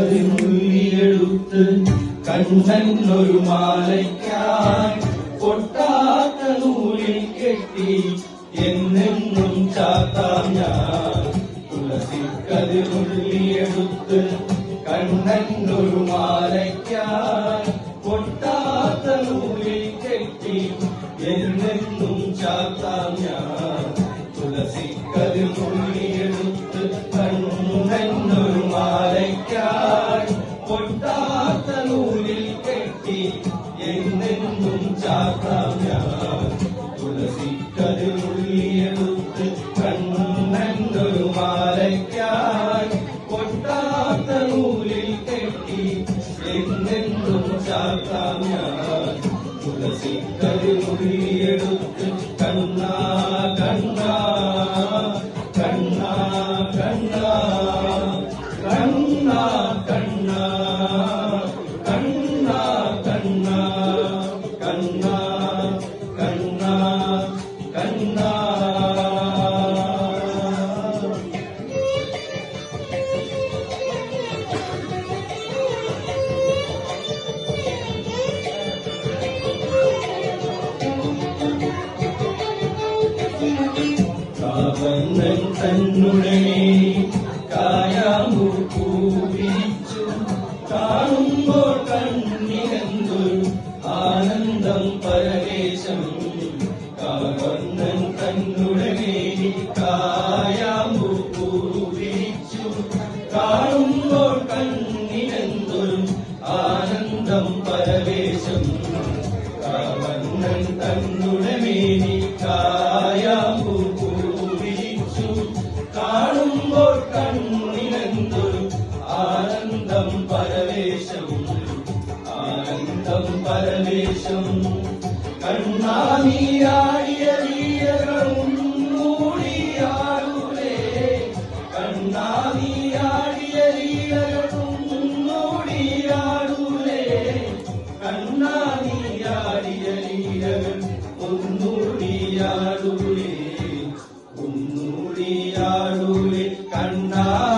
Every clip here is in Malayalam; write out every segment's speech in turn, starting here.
കൈകളതി മുല്ലിയെടുത്ത് കണ്ണൻ ഒരു മാലയ്ക്കാൻ കൊട്ടാത്ത നൂലിൽ കെട്ടി എന്നെന്നും ചാത്താം ഞാൻ. തുളസിക്കതിർ മുല്ലിയെടുത്ത് കണ്ണൻ ഒരു മാലയ്ക്കാൻ ಕಣ್ಣ ദേശം കണ്ണാമിയാടിയ ഒന്നൂടിയാടുവേ ഒന്നൂടിയാടുവേ കണ്ണാ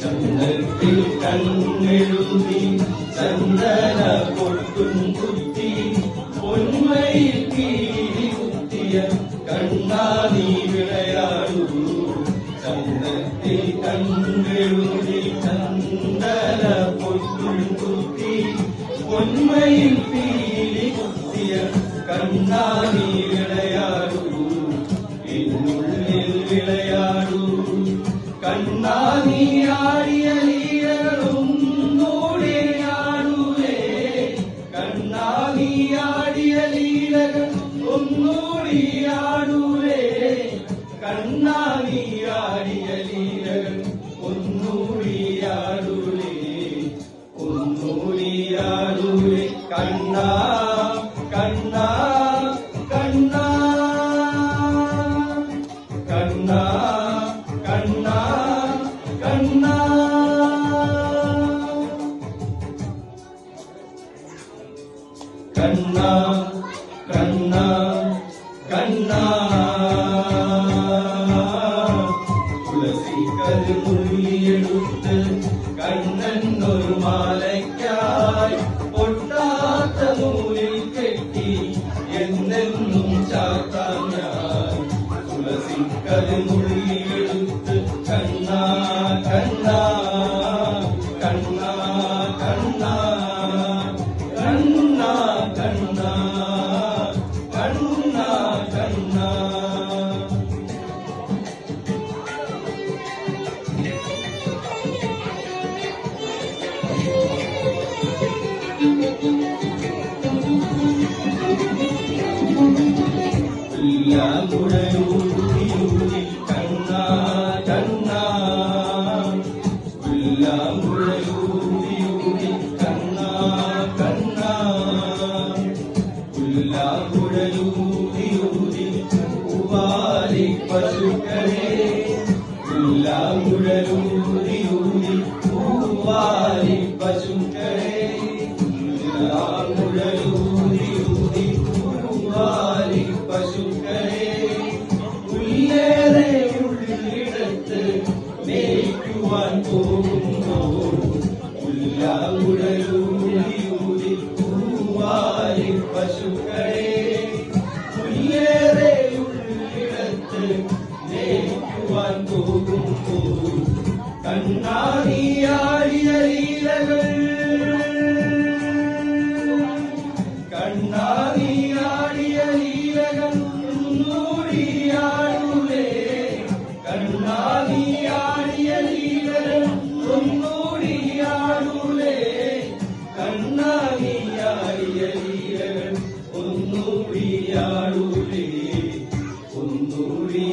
ചന്ദനത്തിൽ കണ്ണെഴുതി ചന്ദന പൊട്ടും കുത്തി கண்ணாடி விளையாடும் சந்தத்தில் கண்களுடி சந்தன பொருள் குத்தி பொன்மையில் பீலி கண்ணாடி കണ്ണാ കണ്ണാടിയാടിയ ലീലകൾ ഒന്നൂടിയാടുളേ ഒന്നൂടിയാടുളേ കണ്ണാ തുളസി കരിമുള്ളിയെടുത്ത് കണ്ണൻ ഒരു മാലയ്ക്കായി പൊട്ടാത്ത നൂലിൽ കെട്ടി എന്നെന്നും ചാത്താൻ ഞാൻ തുളസി കരുമുള്ളിയെടുത്ത് മുഴയൂതിയൂതി കണ്ണ കണ്ണ. ഉല്ലാം മുഴയൂതിയൂതി കണ്ണ കണ്ണ. ഉല്ലാം മുഴയൂതിയൂതി ഉപാലി പശുക്കളെ. ഉല്ലാം മുഴയൂതിയൂതി പൂവാലി പശുക്കളെ. ഉല്ലാം മുഴയൂ இடத்து மேய்க்குவான் போகும்போ உள்ளா உடலுடி பூவாரி பசுக்களே. உள்ளேரே உள்ளிடத்து மேய்க்குவான் போகும்போ கண்ணாடி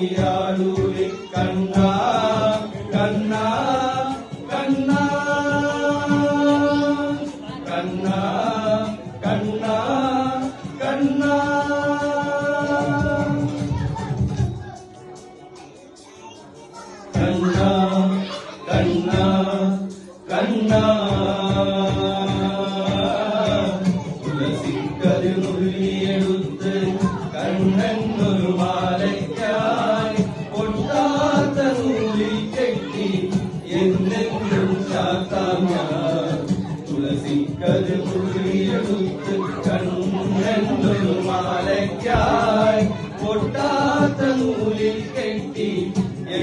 ഒന്നൂടിയാടൂലേ കണ്ണാ കണ്ണാ കണ്ണാ കണ്ണാ കണ്ണാ കണ്ണാ കണ്ണാ കണ്ണാ കണ്ണാ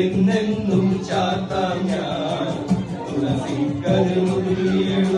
എന്നെന്നും ചാത്താം ഞാൻ. തുളസിക്കരുമുള്ളിയെടുത്ത് കണ്ണനൊരു